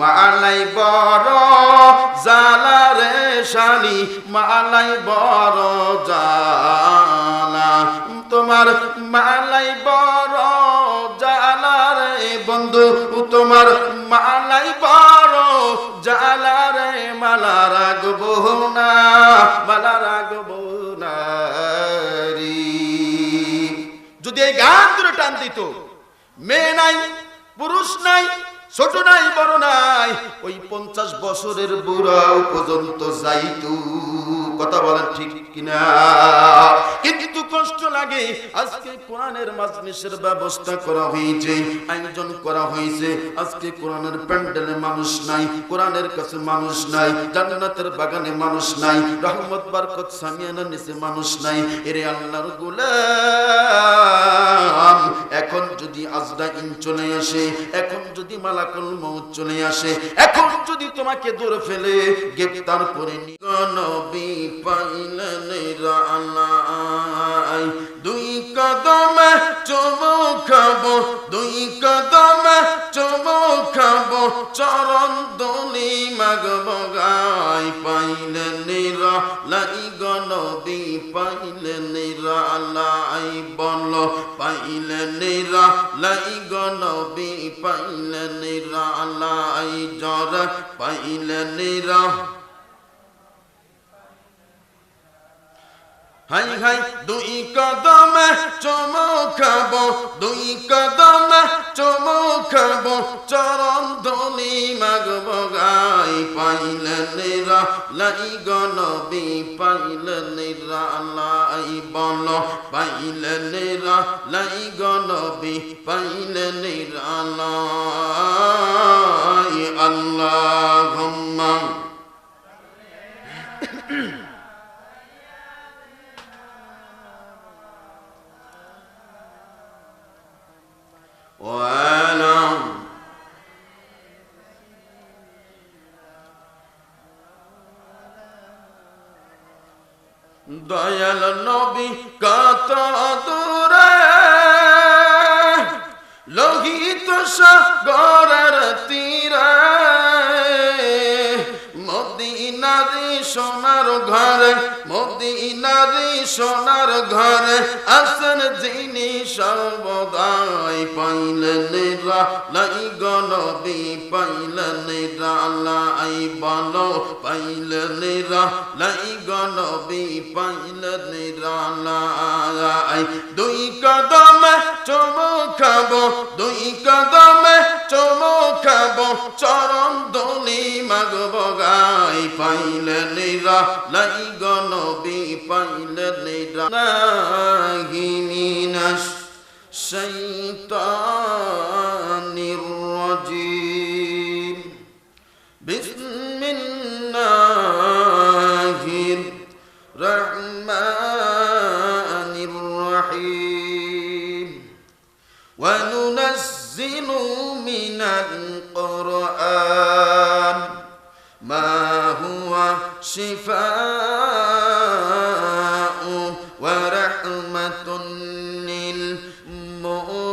মালাই বড় জালা রে শালি মালাই বড় জালা তোমার মালাই বড় জালা রে বন্ধু, তোমার মালাই বড় জালা রে মালা রাগবো না, মালা রাগবো না। যদি এই গান ধরে টান দিত, মেয়ে নাই, পুরুষ নাই ছোট নাই বড় নাই ওই পঞ্চাশ বছরের বুড়াও পর্যন্ত যাইতু। কথা বলেন ঠিক কিনা? কিন্তু কষ্ট লাগে। আজকে কোরআনের মাজলিসের ব্যবস্থা করা হয়েছে, আয়োজন করা হয়েছে। আজকে কোরআনের প্যান্ডেলে মানুষ নাই, কোরআনের কাছে মানুষ নাই, জান্নাতের বাগানে মানুষ নাই, রহমত, বারকত, সামিয়ানার নিচে মানুষ নাই। এরে আল্লাহর গোলাম, এখন যদি আজরাইল চলে আসে, এখন যদি মালাকুল মউত চলে আসে, এখন যদি তোমাকে দূরে ফেলে গ্রেফতার করে নি নবী। পাইলেন রালাই দুই কদমে চুমু খাব, দুই কদমে চুমু খাব, চরণ দলি মাগব গাই। পাইলেন লাই গনবী পাইলেন লাই বল। পাইলেন লাই গনবী পাইলেন লাই জর পাইলেন হাই হাই, দুই কদমে চমো খাব, দুই কদমে চমো খাব, চরণ ধনি মাগব, গাই পাইলেন নিরা, লাই গনবি পাইলেন লাই বল পাইলেন নিরা, লাই গনবি পাইলেন নিরা, লাই আল্লাহুম্মা। وعلى দয়াল নবী কত দূরে লোহিত সাগরের তীরে মদিনারি সোনার ঘরে মদিনারি সোনার ঘরে আসন যিনি সর্বদাই পাইলেন লাই গনবি পাইলেন লাই বল পাইলেন লাই গনবি পাইলেন লাই দুই কদমে চমু খাব দুই কদমে চমু খাব চরণ দলি মাগব পাইলে নিরা লাই গনবি পাইলে নিরা নাহি মিনাশ শৈতান شفاء ورحمة للمؤمنين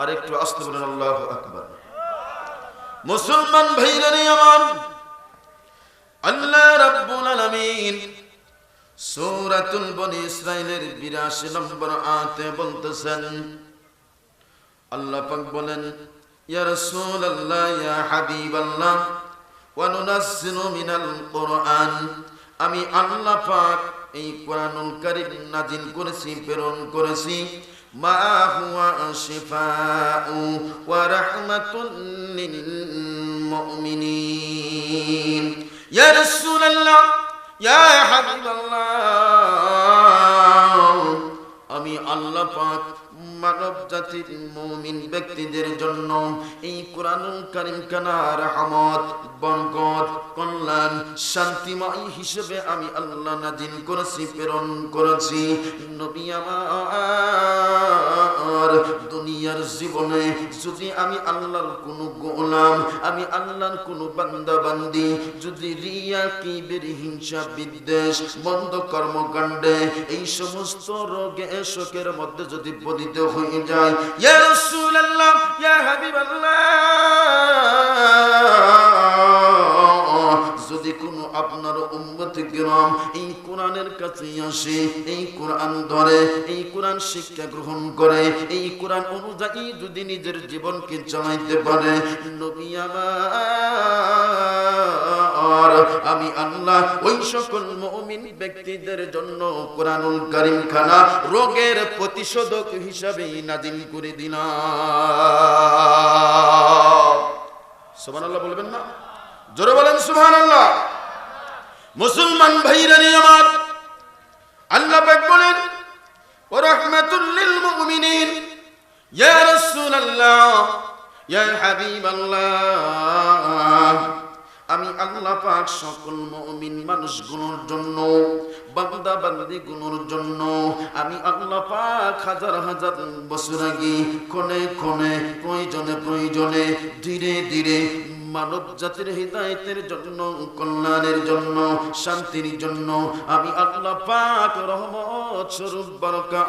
আর একটু আসতে বলেন আল্লাহ আকবার মুসলমান ভাইরানি আমার আল্লাহ রাব্বুল আলামিন সূরাতুল বনি ইসরাইলের 82 নম্বর আয়াতে বলতেছেন, আল্লাহ পাক বলেন, ইয়া রাসূলুল্লাহ, ইয়া হাবিবাল্লাহ, ওয়া মিনাল আমি আল্লাহ পাক এই কোরআনুল কারীম নাজিল করেছি, প্রেরণ করেছি। মা হুয়া শিফাউ ওয়া রাহমাতুন লিল মুমিনিন। ইয়া রাসূলুল্লাহ আমি আল্লাহ পাক মানব জাতির মুমিন ব্যক্তিদের জন্য এই কোরআনুল কারীম কানা রহমত, বরকত, কল্যাণ, শান্তিময় হিসেবে আমি আল্লাহ নাজিল করেছি, প্রেরণ করেছি। নবী আমার দুনিয়ার জীবনে যদি আমি আল্লাহর কোনো গোলাম, আমি আল্লাহর কোনো বান্দা বান্দি যদি রিয়া, কিবের, হিংসা, বিদ্বেষ, বন্ধ কর্মকাণ্ডে, এই সমস্ত রোগে, শোকের মধ্যে যদি পতিত হয়ে যায়, ইয়া রাসূলুল্লাহ, ইয়া হাবিবাল্লাহ যদি কোনো আপনার উম্মত গ্রাম এই কোরআনের কাছে আসে, এই কোরআন ধরে, এই কোরআন শিক্ষা গ্রহণ করে, এই কোরআন অনুযায়ী যদি নিজের জীবনকে চালাইতে পারে, নবী আমার, আমি আল্লাহ ওই সকল মুমিন ব্যক্তিদের জন্য কোরআনুল কারীম খানা রোগের প্রতিষেধক হিসাবে নাজিল করে দিলাম। সুবহানাল্লাহ বলবেন না? জোরে বলেন সুবহানাল্লাহ। মুসলমান ভাইরানি আমার আল্লাহ পাক বলেন, ও রাহমাতুল লিল মুমিনিন, ইয়া রাসূলুল্লাহ, ইয়া হাবিবাল্লাহ, আমি আল্লাহ পাক সকল মুমিন মানুষগুলোর জন্য বান্দা বান্দি গুলোর জন্য। আমি আল্লাহ পাক হাজার হাজার বছর আগে কোনে কোনে প্রয়োজনে প্রয়োজনে, ধীরে ধীরে মানব জাতির হৃদায়তের জন্য, কল্যাণের জন্য, শান্তির জন্য আমি আল্লাহ পাক রহমত স্বরূপ বারকা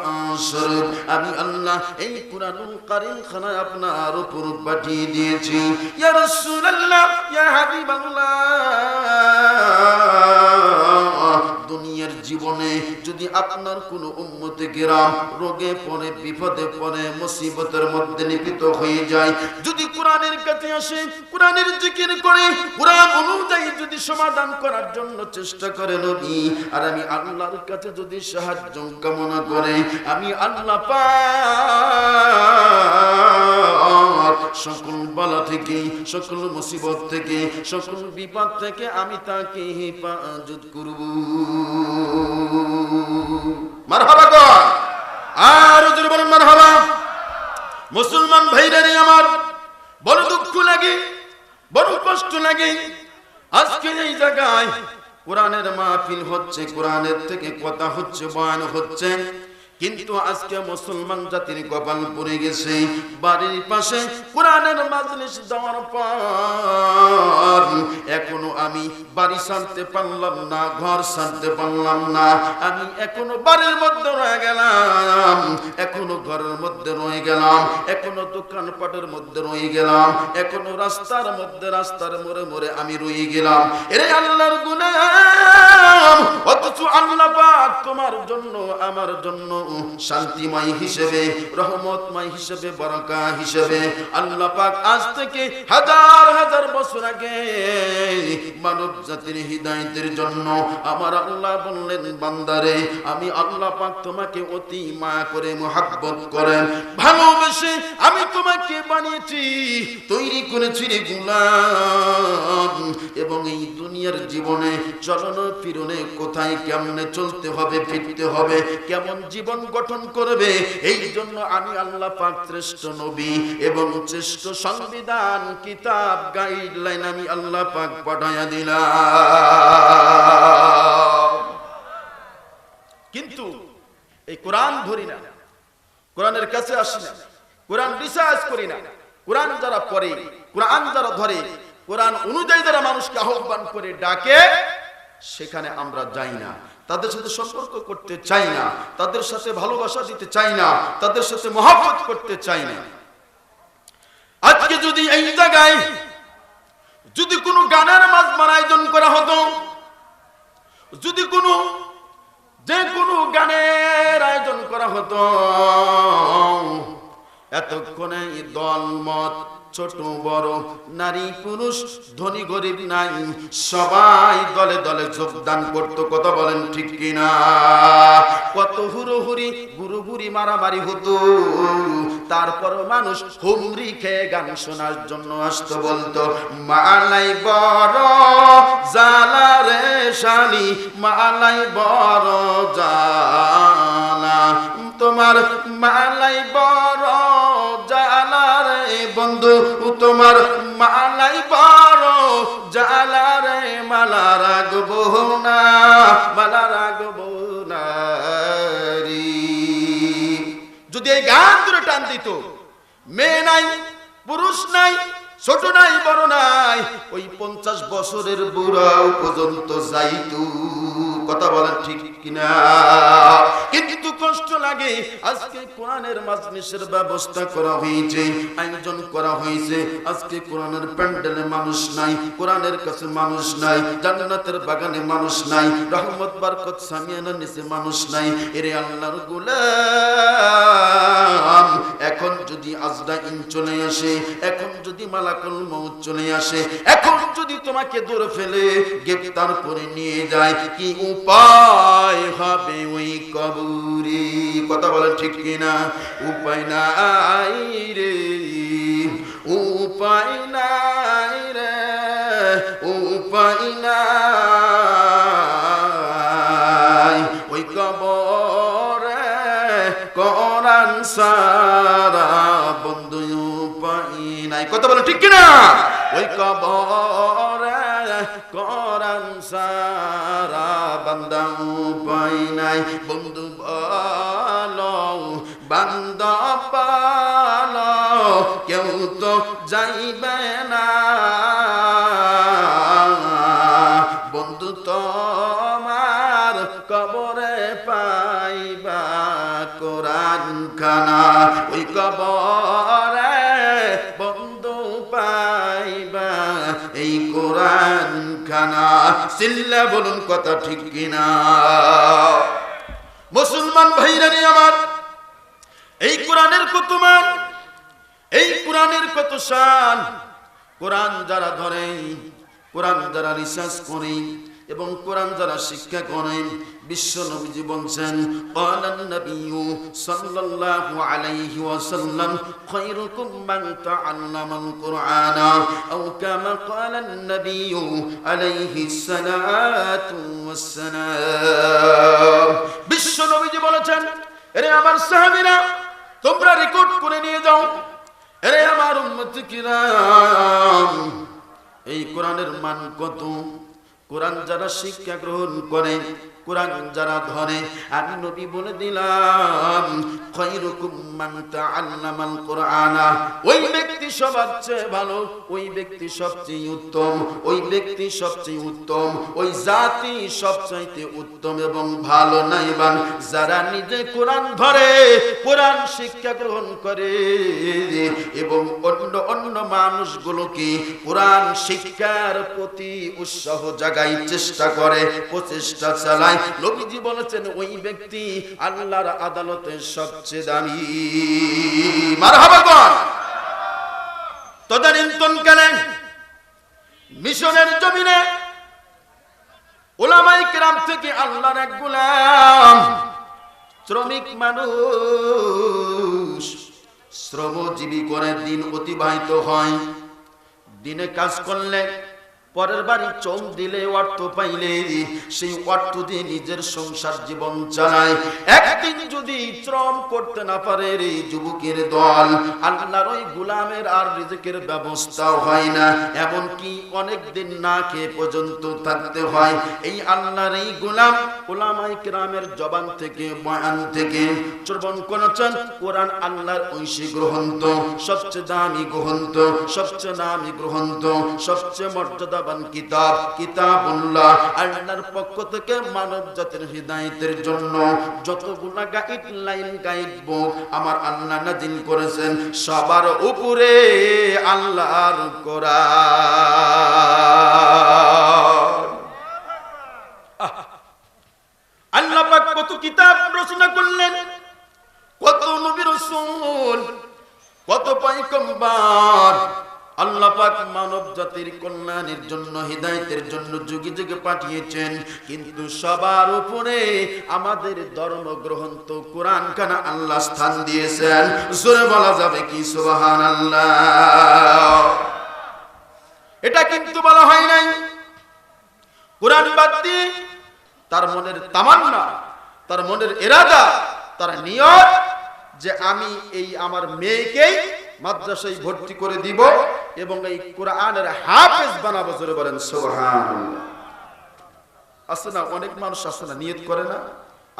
স্বরূপ আমি আল্লাহ এই কুরআনুল কারীম খানা আপনার উপর পাঠিয়ে দিয়েছি। ইয়া রাসূলুল্লাহ, ইয়া হাবিবাল্লাহ। দুনিয়ার জীবনে যদি আপনার কোনো উম্মতে গেরাম রোগে পড়ে, বিপদে পড়ে, মুসিবতের মধ্যে নিপিত হয়ে যায়, যদি কোরআনের কাছে আসে, কোরআনের জিকির করে, কোরআন অনুযায়ী যদি সমাধান করার জন্য চেষ্টা করে নবী, আর আমি আল্লাহর কাছে যদি সাহায্য কামনা করে, আমি আল্লাহ পাক সকল বালা থেকে সকল মুসিবত থেকে সকল বিপদ থেকে আমি তাকে হেফাজত করব। মারহাবা কর আর যদি বলেন মারহাবা। মুসলমান ভাইরারে আমার, বড় দুঃখ লাগে, বড় কষ্ট লাগে। আজকে এই জায়গায় কোরআনের মাহফিল হচ্ছে, কোরআনের থেকে কথা হচ্ছে, বয়ান হচ্ছে। কিন্তু আজকে মুসলমান জাতির কপাল পড়ে গেছে। বাড়ির পাশে কোরআনের মাজলিস দেওয়ার পর এখনও আমি বাড়ি ছাড়তে পারলাম না, ঘর ছাড়তে পারলাম না। আমি এখনও বাড়ির মধ্যে রয়ে গেলাম, এখনও ঘরের মধ্যে রয়ে গেলাম, এখনও দোকানপাটের মধ্যে রয়ে গেলাম, এখনও রাস্তার মধ্যে, রাস্তার মোড়ে মোড়ে আমি রয়ে গেলাম। এরে আল্লাহর গুনাম মানব জাতির হৃদায়তের জন্য আমার আল্লাহ বললেন, বান্দারে, আমি আল্লাহ পাক তোমাকে অতি মায়া করে মোহাব্বত করেন ভালোবেসে আমি তোমাকে বানিয়েছি, তৈরি করেছি রে এবং এই দুনিয়ার জীবনে চলন ফিরনে কোথায়, কেমনে চলতে হবে, ফিরতে হবে, কেমন জীবন গঠন করবে, এই জন্য আমি আল্লাহ পাক শ্রেষ্ঠ নবী এবং শ্রেষ্ঠ সংবিধান, কিতাব গাইডলাইন আমি আল্লাহ পাক পাঠাইয়া দিলাম। কিন্তু এই কোরআন ধরি না, কোরআনের কাছে আসি না, কোরআন রিসার্চ করি না, কোরআন যারা পড়ে, কোরআন যারা ধরে, কোরআন অনুযায়ী যারা মানুষকে আহ্বান করে, ডাকে সেখানে আমরা যাই না। তাদের সাথে সম্পর্ক করতে চাই না। তাদের সাথে ভালোবাসা দিতে চাই না। তাদের সাথে মহাব্বত করতে চাই না। আজকে যদি এই জায়গায় যদি কোনো গানের মাঝ আয়োজন করা হতো, যদি কোনো যে কোনো গানের আয়োজন করা হতো, এতক্ষণে দল মত ছোট বড় নারী পুরুষ, ধনী গরিব নাই। সবাই দলে দলে যোগদান করতো, কথা বলেন ঠিক কিনা? কত হুড়োহুড়ি গুরু বুড়ি মারামারি হতো। তারপরও মানুষ হুমরি খেয়ে গান শোনার জন্য আসতো বলতো মালাই বড় জালা রে শালি মালাই বড় জালা তোমার মা তোমার মালাই বড় জালা রে মালা রাগবো না, মালা রাগবো না যদি এই গান ধরে টান দিত, মেয়ে নাই, পুরুষ নাই, ছোট নাই, বড় নাই, ওই পঞ্চাশ বছরের বুড়াও পর্যন্ত যাইতু। কথা বলেন ঠিক কিনা? কিন্তু কষ্ট লাগে। আজকে কোরআনের মাজলিসের ব্যবস্থা করা হয়েছে, আয়োজন করা হয়েছে। আজকে কোরআনের প্যান্ডেলে মানুষ নাই, কোরআনের কাছে মানুষ নাই, জান্নাতের বাগানে মানুষ নাই, রহমত, বারকত, সামিয়ানার নিচে মানুষ নাই। এরে আল্লাহর গোলাম, এখন যদি আজরাইল চলে আসে, এখন যদি মালাকুল মউত চলে আসে, এখন যদি তোমাকে দূরে ফেলে গ্রেফতার করে নিয়ে যায়, কি উপায় হবে ওই কবরে? কথা বলেন ঠিক কিনা? উপায় নাই রে, উপায় নাই রে, উপায় নাই। ওই কবরে কোরআন সারা, বন্ধু, উপায় নাই। কথা বলো ঠিক কিনা? ওই কবরে কোরআন সারা, বান্দা, উপায় নাই। বন্ধু তো যাইবে না। বন্ধু তোমার কবরে পাইবা কোরআন খানা ওই কবরে বন্ধু পাইবা এই কোরআন খানা সিল্লা বলুন কথা ঠিক কিনা। মুসলমান ভাইরানি আমার এই কোরআনের কত মান এই কোরআনের কত শান? কোরআন যারা ধরে, কোরআন যারা রিসার্চ করে এবং কোরআন যারা শিক্ষা করেন বিশ্ব নবীজি বলছেন ক্বালান নবিয়্যু সাল্লাল্লাহু আলাইহি ওয়াসাল্লাম খায়রুকুম মান তাআল্লামাল কোরআন আও কামা ক্বালান নবী আলাইহি সালাতু ওয়াসসালাম। বিশ্ব নবীজি বলেছেন, এরে আমার সাহাবীরা, তোমরা রেকর্ড করে নিয়ে যাও। এরে আমার উন্মতি কিরাম এই কোরআনের মান কত? কোরআন যারা শিক্ষা গ্রহণ করে কোরআন যারা ধরে, আমি নবী বলে দিলাম ওই ব্যক্তি ভালো, ওই ব্যক্তি সবচেয়ে উত্তম, ওই ব্যক্তি সবচেয়ে উত্তম, ওই জাতি সবচাইতে উত্তম এবং ভালো যারা নিজে কোরআন ধরে, কোরআন শিক্ষা গ্রহণ করে, এবং অন্য অন্য মানুষগুলোকে কোরআন শিক্ষার প্রতি উৎসাহ জাগাই চেষ্টা করে, প্রচেষ্টা চালায় নবীজি বলেছেন, ওই ব্যক্তি আল্লাহর আদালতে সবচেয়ে দামি। তদানীন্তন কালে মিশনের জমিনে। ওলামাই কেরাম থেকে আল্লাহর এক গোলাম। শ্রমিক মানুষ, শ্রমজীবী করে দিন অতিবাহিত হয়। দিনে কাজ করলে পরের বাড়ি চোম দিলে অর্থ পাইলে, সেই অর্থ দিয়ে নিজের সংসার জীবন চালায়। একদিন যদি শ্রম করতে না পারে রে যুবকের দল, আল্লাহর ওই গুলামের আর রিজিকের ব্যবস্থাও হয় না। এমন কি অনেক দিন না খেয়ে পর্যন্ত থাকতে হয়। এই আল্লাহর এই গুলাম ওলামাই কেরামের জবান থেকে, বয়ান থেকে শ্রবণ করেছেন, কোরআন আল্লাহর ঐশী গ্রহন্ত সবচেয়ে দামি গ্রহন্ত সবচেয়ে নামি গ্রহন্ত সবচেয়ে মর্যাদাবান কিতাব, কিতাবুল্লাহ, আল্লাহর পক্ষ থেকে মানব জাতির হৃদায়তের জন্য বুক আমার আল্লাহ নাজিল করেছেন, সবার উপরে আল্লাহর কোরআন। আল্লাহ পাক কত কিতাব রচনা করলেন, কত নবী রাসূল, কত পয়গম্বর আল্লাহ পাক মানব জাতির কল্যাণের জন্য, হৃদায়তের জন্য যুগে যুগে পাঠিয়েছেন। কিন্তু সবার উপরে আমাদের ধর্ম গ্রন্থ কোরআন খানা আল্লাহ স্থান দিয়েছেন। জোরে বলা যাবে কি? সুবহানাল্লাহ। এটা কিন্তু বলা হয় নাই। কোরআন বাদ দিয়ে তার মনের তামান্না, তার মনের এরাদা, তার নিয়ত যে আমি এই আমার মেয়েকেই মাদ্রাসায় ভর্তি করে দিব এবং এই কোরআনের হাফেজ বানাবো, জোরে বলেন, সুবহানাল্লাহ। আছে না? অনেক মানুষ আছে না? নিয়ত করে না?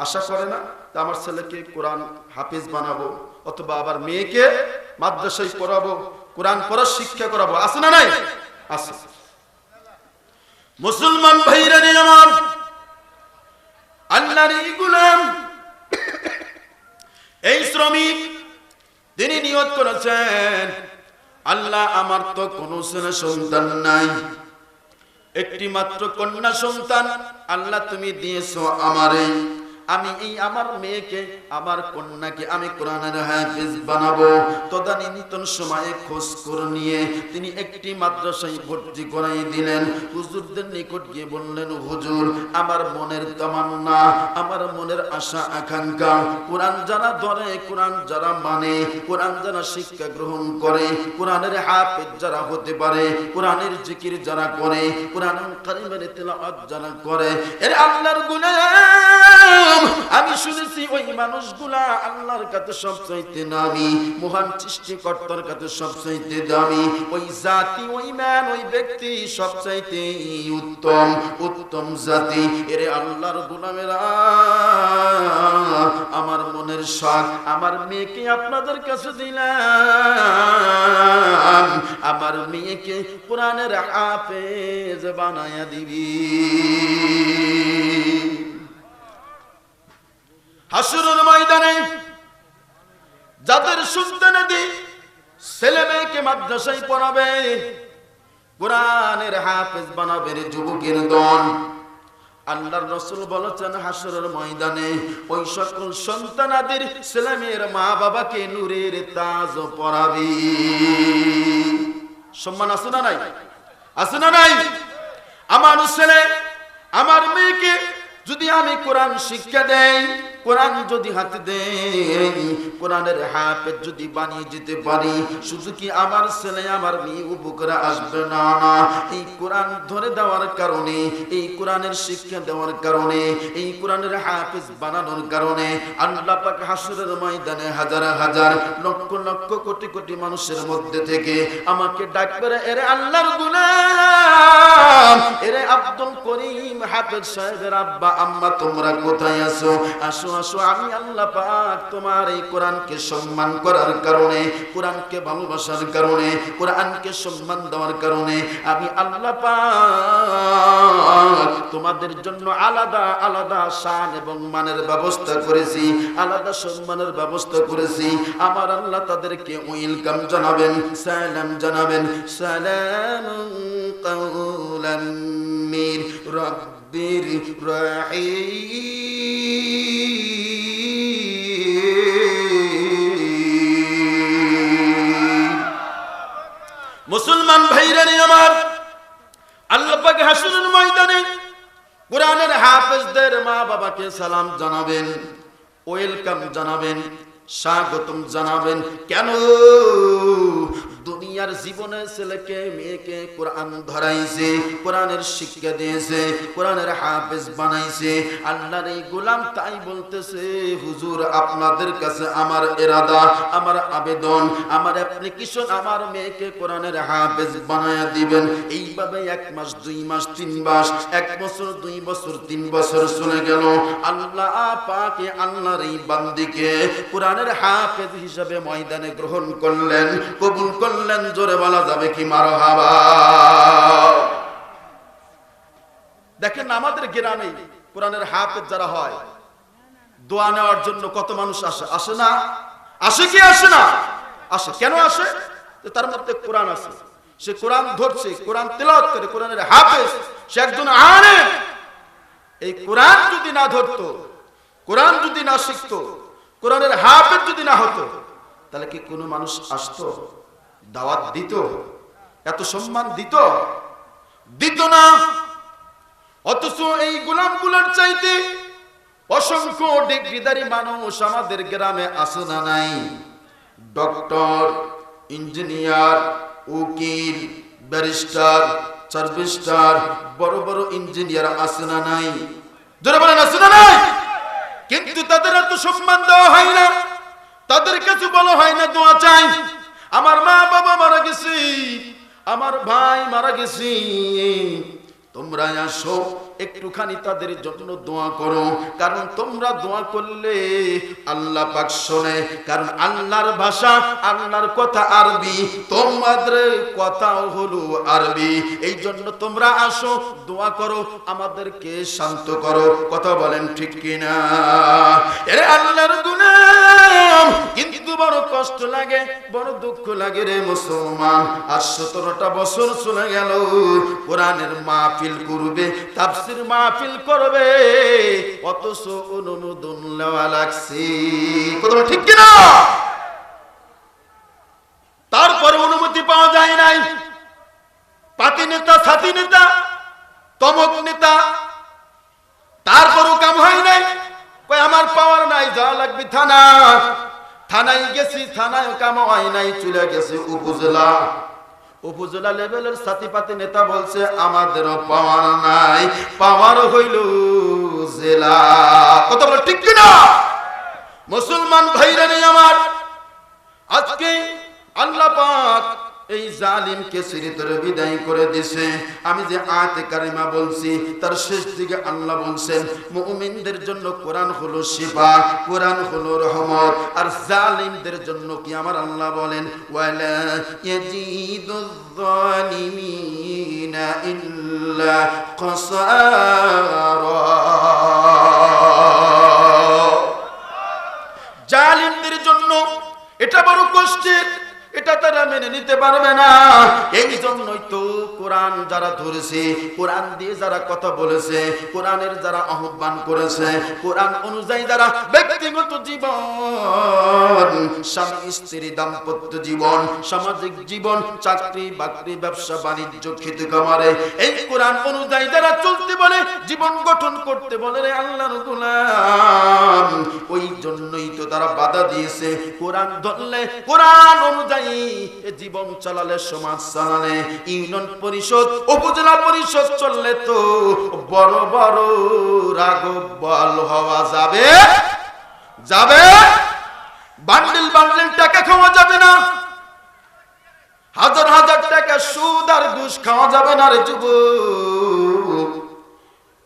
আশা করে না? তা আমার ছেলেকে কোরআন হাফেজ বানাবো, অথবা আবার মেয়েকে মাদ্রাসায় পড়াবো, কোরআন পড়ার শিক্ষা করাবো। আছে না নাই? আছে। মুসলমান ভাইরা নেই আমার আল্লাহর এই গুলাম, এই শ্রমিক তিনি নিয়ত করেছেন, আল্লাহ আমার তো কোনো সন্তান নাই। একটি মাত্র কন্যা সন্তান, আল্লাহ তুমি দিয়েছ আমারে। আমি এই আমার মেয়েকে আমার কন্যাকে আমি কোরআনের হাফেজ বানাবো। তদানীন্তন সময়ে খোঁজ করে নিয়ে তিনি একটি মাদ্রাসায় ভর্তি করাই দিলেন। হুজুরদের নিকট গিয়ে বললেন, হুজুর, আমার মনের তামান্না, আমার মনের আশা, আকাঙ্ক্ষা। কোরআন যারা ধরে, কোরআন যারা মানে কোরআন যারা শিক্ষা গ্রহণ করে, কোরআনের হাফেজ যারা হতে পারে, কোরআনের জিকির যারা করে কোরআন কারিমের তেলাওয়াত যারা করে, এর আল্লাহর গুনাহ আমি শুনেছি ওই মানুষগুলা আল্লাহর কাছে সবচাইতে মহান সৃষ্টিকর্তার কাছে সবচাইতে দামি। ওই জাতি, ওই ম্যান, ওই ব্যক্তি সবচাইতে উত্তম উত্তম জাতি। এরে আল্লাহর আমার মনের শখ, আমার মেয়েকে আপনাদের কাছে দিলাম। আমার মেয়েকে কোরআনের হাফেজ বানায়া দিবি। হাসুরের ময়দানে যাদের সন্তানাদি ছেলে মেয়েকে মাদ্রাসায় পড়াবে, কোরআনের হাফেজ বানাবে যুবকের দল। আল্লাহর রসুল বলেছেন, হাসরের ময়দানে ওই সকল সন্তানাদের ছেলে মেয়ের মা বাবাকে নূরের তাজ পরাবি। সম্মান আছে না নাই? আছে না নাই? আমার ছেলে, আমার মেয়েকে যদি আমি কোরআন শিক্ষা দেই কোরআন যদি হাতে দেই কোরআনের হাফেজ যদি বানিয়ে যেতে পারি, শুধু কি আমার ছেলে, আমার মেয়ে উপকারে আসবে না না? এই কোরআন ধরে দেওয়ার কারণে, এই কোরআনের শিক্ষা দেওয়ার কারণে, এই কোরআনের হাফেজ বানানোর কারণে আল্লাহ পাক হাসরের ময়দানে হাজার হাজার লক্ষ লক্ষ কোটি কোটি মানুষের মধ্যে থেকে আমাকে ডাকবে এরে আল্লাহর গুলাম, এরে আব্দুল করিম হাফেজ সাহেবের আব্বা, আম্মা, তোমরা কোথায় আছো? আসো আসো আমি আল্লাহ পাক তোমার এই কোরআনকে সম্মান করার কারণে, কোরআনকে ভালোবাসার কারণে, কোরআনকে সম্মান দেওয়ার কারণে, আমি আল্লাহ পাক তোমাদের জন্য আলাদা আলাদা শান এবং মানের ব্যবস্থা করেছি, আলাদা সম্মানের ব্যবস্থা করেছি। আমার আল্লাহ তাদেরকে ওয়েলকাম জানাবেন, সালাম জানাবেন, সালাম কাউলাম মির রব্বির রহিম। মুসলমান ভাইরা রে আমার আল্লাহ পাক হাসরের ময়দানে কোরআনের হাফেজদের মা বাবাকে সালাম জানাবেন, ওয়েলকাম জানাবেন, স্বাগতম জানাবেন। কেন? দুনিয়ার জীবনে ছেলেকে, মেয়েকে কোরআন ধরাইছে, কোরআনের শিক্ষা দিয়েছে, কোরআনের হাফেজ বানাইছে। আল্লাহর এই গোলাম তাই বলতেছে, হুজুর, আপনাদের কাছে আমার এরাদা, আমার আবেদন, আমার অ্যাপ্লিকেশন আমার মেয়েকে কোরআনের হাফেজ বানায়া দিবেন। এইভাবে এক মাস, দুই মাস, তিন মাস, এক বছর, দুই বছর, তিন বছর চলে গেল। আল্লাহ পাকে আল্লাহর এই বান্দিকে কোরআনের হাফেজ হিসাবে ময়দানে গ্রহণ করলেন, কবুল করলেন। জোরে বলা যাবে কি মার দেখেন আমাদের গ্রামে কোরআনের হাফেজ যারা হয়, দোয়া নেওয়ার জন্য কত মানুষ আসে? আসে না? আসে কি আসে না? আসে। কেন আসে? তার মধ্যে কোরআন আছে। সে কোরআন ধরছে, কোরআন তেলাওয়াত করে, কোরআনের হাফেজ, সে একজন আনে এই কোরআন যদি না ধরতো, কোরআন যদি না শিখতো, কোরআনের হাফেজ যদি না হতো, তাহলে কি কোনো মানুষ আসতো? দাওয়াত দিত, এত সম্মান দিত। দিত না। অথচ এই গোলামগুলোর চাইতে অসংখ্য ডিগ্রিদারি মানুষ আমাদের গ্রামে আছে না নাই? ডক্টর, ইঞ্জিনিয়ার, উকিল, ব্যারিস্টার, সার্ভিস্টার, বড় বড় ইঞ্জিনিয়ার আছে না নাই? আছে না নাই? কিন্তু তাদের এত সম্মান দেওয়া হয় না। তাদের কাছে বলা হয় না, দোয়া চাই। আমার মা বাবা মারা গেছে, আমার ভাই মারা গেছে। তোমরা আসো, একটুখানি তাদের জন্য দোয়া করো, কারণ তোমরা দোয়া করলে আল্লাহ পাক শোনে, কারণ আল্লাহর ভাষা, আল্লাহর কথা আরবি, তোমাদের কথাও হলো আরবি। এই জন্য তোমরা আসো, দোয়া করো, আমাদেরকে শান্ত করো। কথা বলেন ঠিক কিনা? এরে আল্লাহর কিন্তু বড় কষ্ট লাগে, বড় দুঃখ লাগে রে মুসলমান। আর সতেরোটা বছর চলে গেল, কোরআনের মাহফিল করবে, তাফসির মাহফিল করবে, অথচ অনুমোদন নেওয়া লাগছে। কথা ঠিক কিনা? তারপরে অনুমতি পাওয়া যায় নাই। পাতি নেতা, সাথী নেতা, তমক নেতা, তারপরও কাম হয় নাই। আমার পাওয়ার নাই যা লাগবে থানা থানায় গেছি, থানায় কাম নাই চলে গেছে উপজেলা। উপজেলা লেভেলের সাথীপাতি নেতা বলছে, আমাদেরও পাওয়ার নাই, পাওয়ার হইল জেলা। কত বলো ঠিক কিনা? মুসলমান ভাইরা নেই আমার। আজকে আল্লাহ পাক এই জালিমকে সিরিতরে বিদায় করে দিছে। আমি যে আয়াতে কারিমা বলছি, তার শেষ দিকে আল্লাহ বলছেন, মুমিনদের জন্য কোরআন হলো শিফা, কোরআন হলো রহমত, আর জালিমদের জন্য কি আমার আল্লাহ বলেন? ওয়ালা ইয়াজিদুয যালিমিনা ইল্লা খাসারা জালিমদের জন্য এটা বড় কষ্টের এটা তারা মেনে নিতে পারবে না। এই জন্যই তো কোরআন যারা ধরেছে, কোরআন দিয়ে যারা কথা বলেছে, কোরআনের যারা আহ্বান করেছে, কোরআন অনুযায়ী যারা ব্যক্তিগত জীবন, স্বামী, স্ত্রী, দাম্পত্য জীবন, সামাজিক জীবন, চাকরি, বাকরি, ব্যবসা, বাণিজ্য, খেতে কামারে এই কোরআন অনুযায়ী যারা চলতে বলে, জীবন গঠন করতে বলে রে আল্লাহর গোলাম ওই জন্যই তো তারা বাধা দিয়েছে। কোরআন ধরলে, কোরআন অনুযায়ী এ জীবন চালালে সমাজ চালালে, ইউনিয়ন পরিষদ, উপজেলা পরিষদ চললে তো বড় বড় বল হওয়া যাবে। যাবে? বান্ডিল বান্ডিল টাকা খাওয়া যাবে না। হাজার হাজার টাকা সুদ আর ঘুষ খাওয়া যাবে না রে যুবক।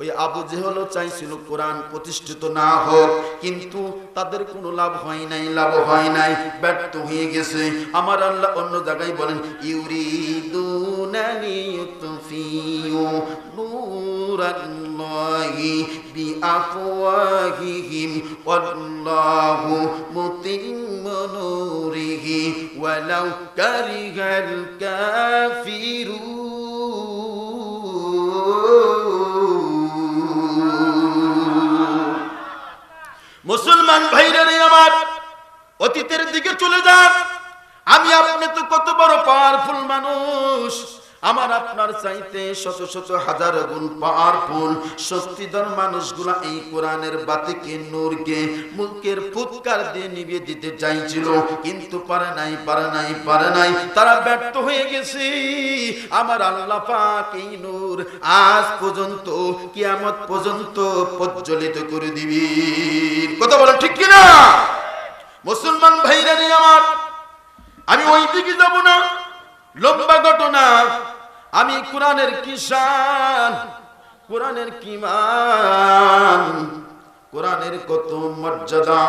ওই আবু জেহলও চাইছিল কোরআন প্রতিষ্ঠিত না হোক, কিন্তু তাদের কোনো লাভ হয় নাই, লাভ হয় নাই, ব্যর্থ হয়ে গেছে। আমার আল্লাহ অন্য জায়গায় বলেন ইউরিদুনানি ইউতফিউ মুসলমান ভাইরারে আমার অতীতের দিকে চলে যান। আমি আপনি তো কত বড় পাওয়ারফুল মানুষ। আমার আপনার চাইতে শত শত হাজার গুণ পাওয়ারফুল শক্তিধর মানুষগুলা এই কোরআনের বাতিকে, নূরকে, মুখের ফুৎকার দিয়ে নিভিয়ে দিতে চাইছিল। কিন্তু পারে নাই পারে নাই পারে নাই। তারা ব্যর্থ হয়ে গেছে। আমার আল্লাহ পাক এই নূর আজ পর্যন্ত, কিয়ামত পর্যন্ত প্রজ্বলিত করে দিবি। কথা বলেন ঠিক কিনা? মুসলমান ভাইরা আমার, আমি ওই দিকে যাব না। লম্বা ঘটনা। আমি কোরআনের কিষান কোরআনের কিমান কোরআনের কত মর্যাদা?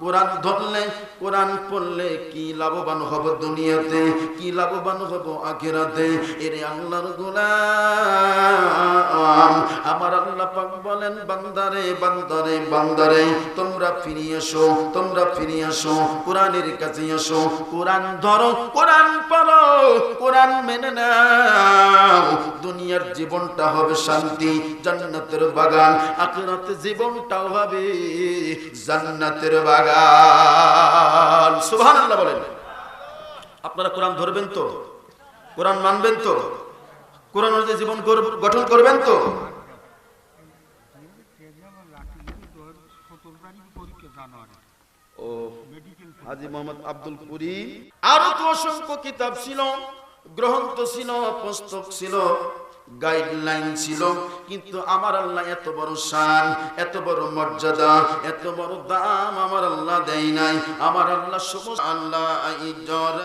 কোরআন ধরলে কোরআন পড়লে কি লাভবান হব দুনিয়াতে, কি লাভবান হব আখেরাতে? এরে আল্লাহর গোলাম, আমার আল্লাহ পাক বলেন, বান্দারে বান্দারে বান্দারে, তোমরা ফিরে এসো, তোমরা ফিরে এসো, কোরআনের কাছে এসো। কোরআন ধরো, কোরআন পড়ো, কোরআন মেনে নাও। দুনিয়ার জীবনটা হবে শান্তি, জান্নাতের বাগান, আখিরাতে জীবনটাও হবে জান্নাতের বাগান। বলেন। আপনারা কোরআন ধরবেন তো? কোরআন মানবেন তো? কোরআন অনুযায়ী জীবন গঠন করবেন তো? ও আব্দুল আরও তো অসংখ্য কিতাব ছিল, গ্রন্থ ছিল, পুস্তক ছিল। গাইডলাইন ছিল, কিন্তু আমার আল্লাহ এত বড় শান এত বড় মর্যাদা, এত বড় দাম আমার আল্লাহ দেয় নাই। আমার আল্লাহ সমস্ত আল্লাহ